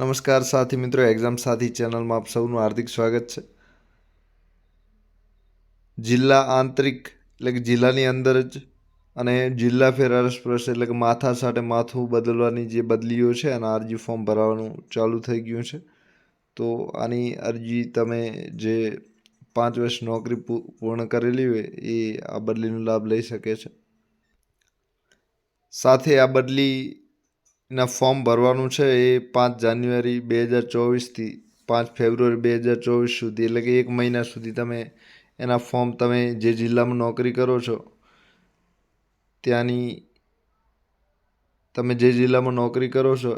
નમસ્કાર સાથી મિત્રો એક્ઝામ સાથી ચેનલમાં આપ સૌનું હાર્દિક સ્વાગત છે. જિલ્લા આંતરિક, એટલે કે જિલ્લાની અંદર જ અને જિલ્લા ફેર અરસપરસ એટલે કે માથા સાથે માથું બદલવાની જે બદલીઓ છે, અને અરજી ફોર્મ ભરવાનું ચાલુ થઈ ગયું છે. તો આની અરજી તમે જે પાંચ વર્ષ નોકરી પૂર્ણ કરેલી હોય, એ આ બદલીનો લાભ લઈ શકે છે. સાથે આ બદલીના ફોર્મ ભરવાનું છે એ પાંચ જાન્યુઆરી બે હજાર ચોવીસથી પાંચ ફેબ્રુઆરી બે હજાર ચોવીસ સુધી, એટલે કે એક મહિના સુધી તમે એના ફોર્મ તમે જે જિલ્લામાં નોકરી કરો છો, ત્યાંની તમે જે જિલ્લામાં નોકરી કરો છો,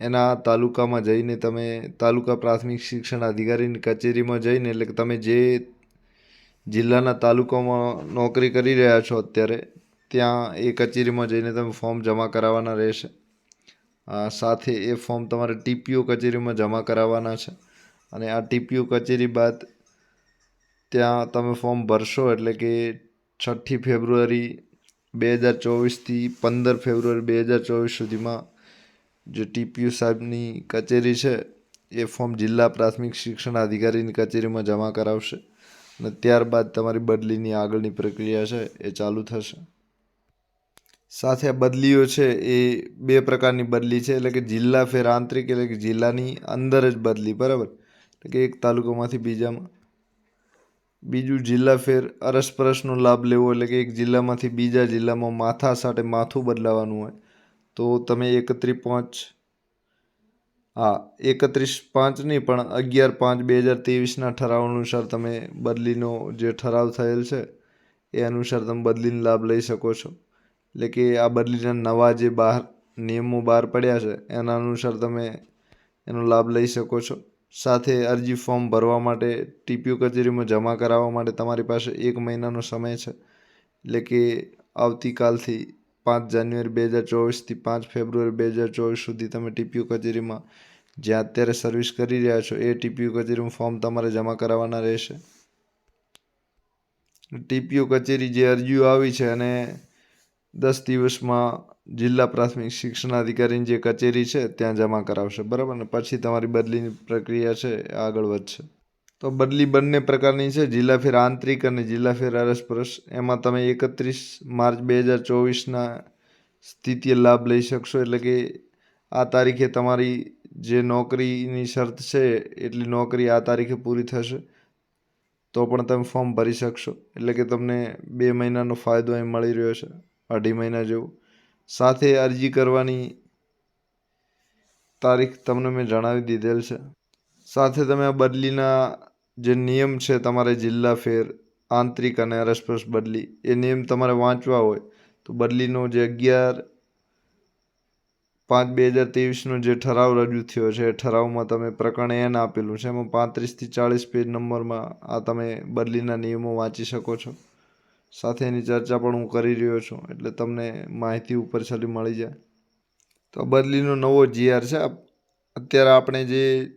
એના તાલુકામાં જઈને તમે તાલુકા પ્રાથમિક શિક્ષણ અધિકારીની કચેરીમાં જઈને, એટલે કે તમે જે જિલ્લાના તાલુકામાં નોકરી કરી રહ્યા છો અત્યારે ત્યાં એ કચેરીમાં જઈને તમે ફોર્મ જમા કરાવવાના રહેશે. સાથે એ ફોર્મ તમારે ટીપીઓ કચેરીમાં જમા કરાવવાના છે. અને આ ટીપીઓ કચેરી બાદ ત્યાં તમે ફોર્મ ભરશો એટલે કે છઠ્ઠી ફેબ્રુઆરી બે હજાર ચોવીસથી પંદર ફેબ્રુઆરી બે હજાર ચોવીસ સુધીમાં જે ટીપીયુ સાહેબની કચેરી છે, એ ફોર્મ જિલ્લા પ્રાથમિક શિક્ષણ અધિકારીની કચેરીમાં જમા કરાવશે. અને ત્યારબાદ તમારી બદલીની આગળની પ્રક્રિયા છે, એ ચાલુ થશે. સાથે બદલીઓ છે એ બે પ્રકારની બદલી છે. એટલે કે જિલ્લા ફેર આંતરિક એટલે કે જિલ્લાની અંદર જ બદલી, બરાબર? એટલે કે એક તાલુકામાંથી બીજામાં. બીજું જિલ્લા ફેર અરસપરસનો લાભ લેવો એટલે કે એક જિલ્લામાંથી બીજા જિલ્લામાં માથા સાથે માથું બદલાવાનું હોય. તો તમે એકત્રીસ પાંચ, હા, એકત્રીસ પાંચ નહીં, પણ અગિયાર પાંચ બે હજાર ત્રેવીસના ઠરાવ અનુસાર તમે બદલીનો જે ઠરાવ થયેલ છે, એ અનુસાર તમે બદલીનો લાભ લઈ શકો છો. એટલે કે આ બદલીના નવા જે બહાર નિયમો બહાર પડ્યા છે, એના અનુસાર તમે એનો લાભ લઈ શકો છો. સાથે અરજી ફોર્મ ભરવા માટે ટીપીયુ કચેરીમાં જમા કરાવવા માટે તમારી પાસે એક મહિનાનો સમય છે. એટલે કે આવતીકાલથી પાંચ જાન્યુઆરી બે હજાર ચોવીસથી પાંચ ફેબ્રુઆરી બે હજાર ચોવીસ સુધી તમે ટીપીયુ કચેરીમાં જ્યાં અત્યારે સર્વિસ કરી રહ્યા છો, એ ટીપીયુ કચેરીનું ફોર્મ તમારે જમા કરાવવાના રહેશે. ટીપીયુ કચેરી જે અરજીઓ આવી છે અને દસ દિવસમાં જિલ્લા પ્રાથમિક શિક્ષણ અધિકારીની જે કચેરી છે, ત્યાં જમા કરાવશે. બરાબર ને? પછી તમારી બદલીની પ્રક્રિયા છે, એ આગળ વધશે. તો બદલી બંને પ્રકારની છે, જિલ્લા ફેર આંતરિક અને જિલ્લા ફેર અરસપરસ એમાં તમે એકત્રીસ માર્ચ બે હજાર ચોવીસના સ્થિતિએ લાભ લઈ શકશો. એટલે કે આ તારીખે તમારી જે નોકરીની શરત છે, એટલી નોકરી આ તારીખે પૂરી થશે. તો પણ તમે ફોર્મ ભરી શકશો. એટલે કે તમને બે મહિનાનો ફાયદો અહીં મળી રહ્યો છે. અઢી મહિના જેવું. સાથે અરજી કરવાની તારીખ તમને મેં જણાવી દીધેલ છે. સાથે તમે આ બદલીના જે નિયમ છે તમારે જિલ્લા ફેર, આંતરિક અને અરસપરસ બદલી, એ નિયમ તમારે વાંચવા હોય તો બદલીનો જે અગિયાર પાંચ બે હજાર ત્રેવીસનો જે ઠરાવ રજૂ થયો છે, એ ઠરાવમાં તમે પ્રકરણ એન આપેલું છે. એમાં પાંત્રીસથી ચાળીસ પેજ નંબરમાં આ તમે બદલીના નિયમો વાંચી શકો છો. સાથે એની ચર્ચા પણ હું કરી રહ્યો છું, એટલે તમને માહિતી ઉપર છેલ્લી મળી જાય. તો બદલીનો નવો જીઆર છે. અત્યારે આપણે જે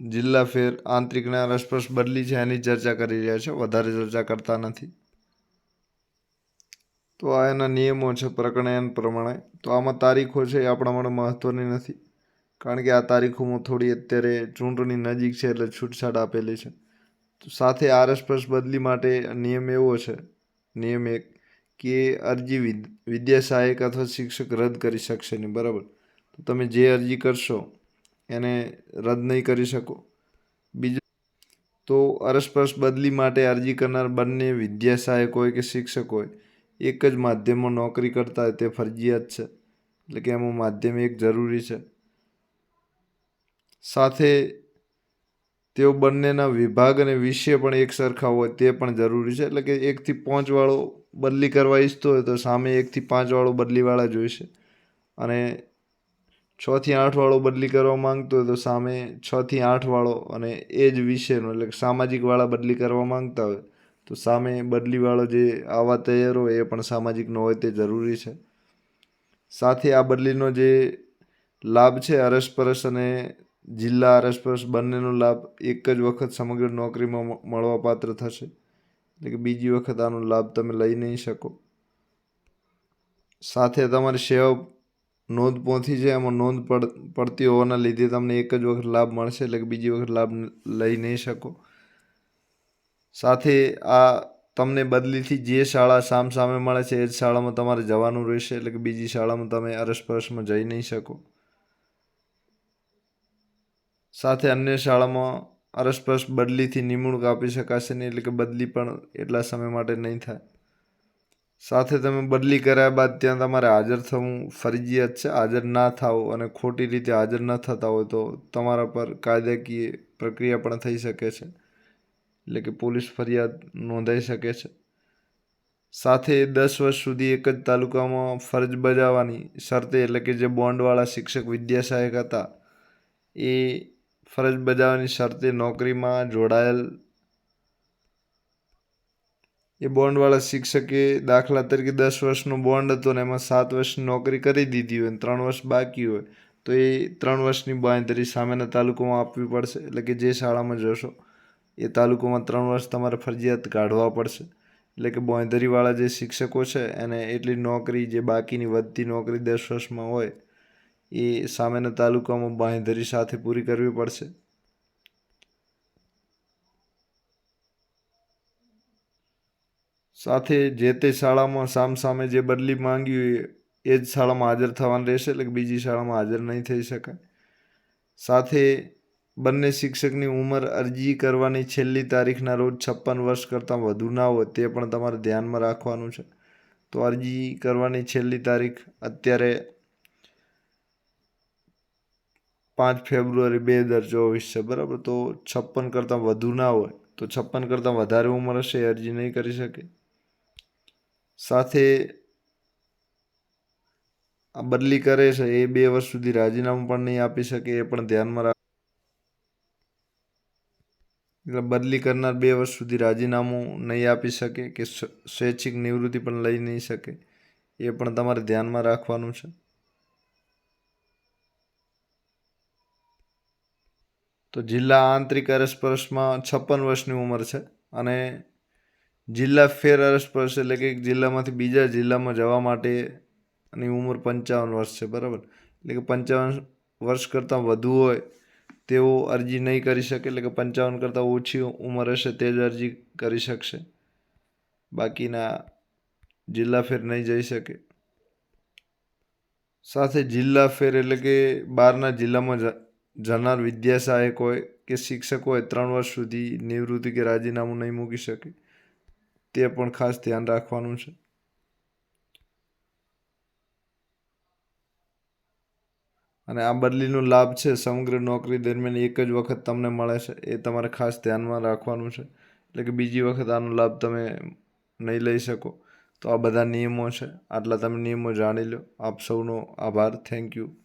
જિલ્લા ફેર આંતરિકના રસપ્રસ બદલી છે, એની ચર્ચા કરી રહ્યા છે. વધારે ચર્ચા કરતા નથી. તો આ એના નિયમો છે, પ્રકરણ પ્રમાણે. તો આમાં તારીખો છે એ આપણા માટે મહત્ત્વની નથી. કારણ કે આ તારીખોમાં થોડી અત્યારે ચૂંટણી નજીક છે, એટલે છૂટછાટ આપેલી છે. તો સાથે આરએસપસ બદલી માટે નિયમ એવો છે નિયમ એક કે અરજી વિદ વિદ્યા સહાયક અથવા શિક્ષક રદ કરી શકશે નહીં. બરાબર? તો તમે જે અરજી કરશો, એને રદ નહીં કરી શકો. બીજું, તો અરસપરસ બદલી માટે અરજી કરનાર બંને વિદ્યા સહાયક હોય કે શિક્ષક હોય, એક જ માધ્યમમાં નોકરી કરતા હોય તે ફરજિયાત છે. એટલે કે એમાં માધ્યમ એક જરૂરી છે. સાથે તેઓ બંનેના વિભાગ અને વિષય પણ એક સરખા હોય તે પણ જરૂરી છે. એટલે કે એકથી પાંચવાળો બદલી કરવા ઈચ્છતો હોય તો સામે એકથી પાંચવાળો બદલીવાળા જોઈશે. અને છથી આઠવાળો બદલી કરવા માંગતો હોય તો સામે છથી આઠવાળો અને એ જ વિષયનો એટલે સામાજિકવાળા બદલી કરવા માંગતા હોય તો સામે બદલીવાળો જે આવા તૈયાર હોય એ પણ સામાજિકનો હોય તે જરૂરી છે. સાથે આ બદલીનો જે લાભ છે અરસપરસ અને જિલ્લા આરસપરસ બંનેનો લાભ એક જ વખત સમગ્ર નોકરીમાં મળવાપાત્ર થશે. એટલે કે બીજી વખત આનો લાભ તમે લઈ નહીં શકો. સાથે તમારી સેવા નોંધ પહોંચી છે એમાં નોંધ પડ, પડતી હોવાના લીધે તમને એક જ વખત લાભ મળશે, એટલે કે બીજી વખત લાભ લઈ નહીં શકો. સાથે આ તમને બદલીથી જે શાળા સામ, સામે મળે છે, એ જ શાળામાં તમારે જવાનું રહેશે, એટલે કે બીજી શાળામાં તમે અરસપરસમાં જઈ નહીં શકો. સાથે અન્ય શાળામાં અરસપરસ બદલીથી નિમણૂક આપી શકાશે નહીં એટલે કે બદલી પણ એટલા સમય માટે નહીં થાય. સાથે તમે બદલી કર્યા બાદ ત્યાં તમારે હાજર થવું ફરજિયાત છે. હાજર ના થાવ અને ખોટી રીતે હાજર ન થતા હોય તો તમારા પર કાયદાકીય પ્રક્રિયા પણ થઈ શકે છે. એટલે કે પોલીસ ફરિયાદ નોંધાઈ શકે છે. સાથે દસ વર્ષ સુધી એક જ તાલુકામાં ફરજ બજાવવાની શરતે એટલે કે જે બોન્ડવાળા શિક્ષક વિદ્યાસહાયક હતા એ ફરજ બજાવવાની શરતે નોકરીમાં જોડાયેલ એ બોન્ડવાળા શિક્ષકે દાખલા તરીકે દસ વર્ષનો બોન્ડ હતો ને એમાં સાત વર્ષની નોકરી કરી દીધી હોય ત્રણ વર્ષ બાકી હોય, તો એ ત્રણ વર્ષની બાંયધરી સામેના તાલુકામાં આપવી પડશે. એટલે કે જે શાળામાં જશો, એ તાલુકામાં ત્રણ વર્ષ તમારે ફરજિયાત કાઢવા પડશે. એટલે કે બોંધરીવાળા જે શિક્ષકો છે, એને એટલી નોકરી જે બાકીની વધતી નોકરી દસ વર્ષમાં હોય એ સામેના તાલુકામાં બાંહેધરી સાથે પૂરી કરવી પડશે. સાથે જે તે શાળામાં સામસામે જે બદલી માંગી હોય એ જ શાળામાં હાજર થવાનું રહેશે, એટલે બીજી શાળામાં હાજર નહીં થઈ શકાય. સાથે બંને શિક્ષકની ઉંમર અરજી કરવાની છેલ્લી તારીખના રોજ છપ્પન વર્ષ કરતાં વધુ ના હોય તે પણ તમારે ધ્યાનમાં રાખવાનું છે. તો અરજી કરવાની છેલ્લી તારીખ અત્યારે પાંચ ફેબ્રુઆરી બે હજાર ચોવીસ છે, બરાબર? તો છપ્પન કરતાં વધુ ના હોય, તો છપ્પન કરતાં વધારે ઉંમર હશે અરજી નહીં કરી શકે. સાથે આ બદલી કરે છે, એ બે વર્ષ સુધી રાજીનામું પણ નહીં આપી શકે, એ પણ ધ્યાનમાં રાખ. એટલે બદલી કરનાર બે વર્ષ સુધી રાજીનામું નહીં આપી શકે કે સ્વૈચ્છિક નિવૃત્તિ પણ લઈ નહીં શકે, એ પણ તમારે ધ્યાનમાં રાખવાનું છે. તો જિલ્લા આંતરિક અરસપરસમાં છપ્પન વર્ષની ઉંમર છે અને જિલ્લા ફેર અરસપરસ એટલે કે એક જિલ્લામાંથી બીજા જિલ્લામાં જવા માટેની ઉંમર પંચાવન વર્ષ છે, બરાબર? એટલે કે પંચાવન વર્ષ કરતાં વધુ હોય તેઓ અરજી નહીં કરી શકે, એટલે કે પંચાવન કરતાં ઓછી ઉંમર હશે તે જ અરજી કરી શકશે. બાકીના જિલ્લા ફેર નહીં જઈ શકે. સાથે જિલ્લા ફેર એટલે કે બહારના જિલ્લામાં જનાર વિદ્યા હોય કે શિક્ષક હોય ત્રણ વર્ષ સુધી નિવૃત્તિ કે રાજીનામું નહીં મૂકી શકે, તે પણ ખાસ ધ્યાન રાખવાનું છે. અને આ બદલીનો લાભ છે, સમગ્ર નોકરી દરમિયાન એક જ વખત તમને મળે છે, એ તમારે ખાસ ધ્યાનમાં રાખવાનું છે. એટલે કે બીજી વખત આનો લાભ તમે નહીં લઈ શકો, તો આ બધા નિયમો છે. આટલા તમે નિયમો જાણી લો. આપ સૌનો આભાર. Thank you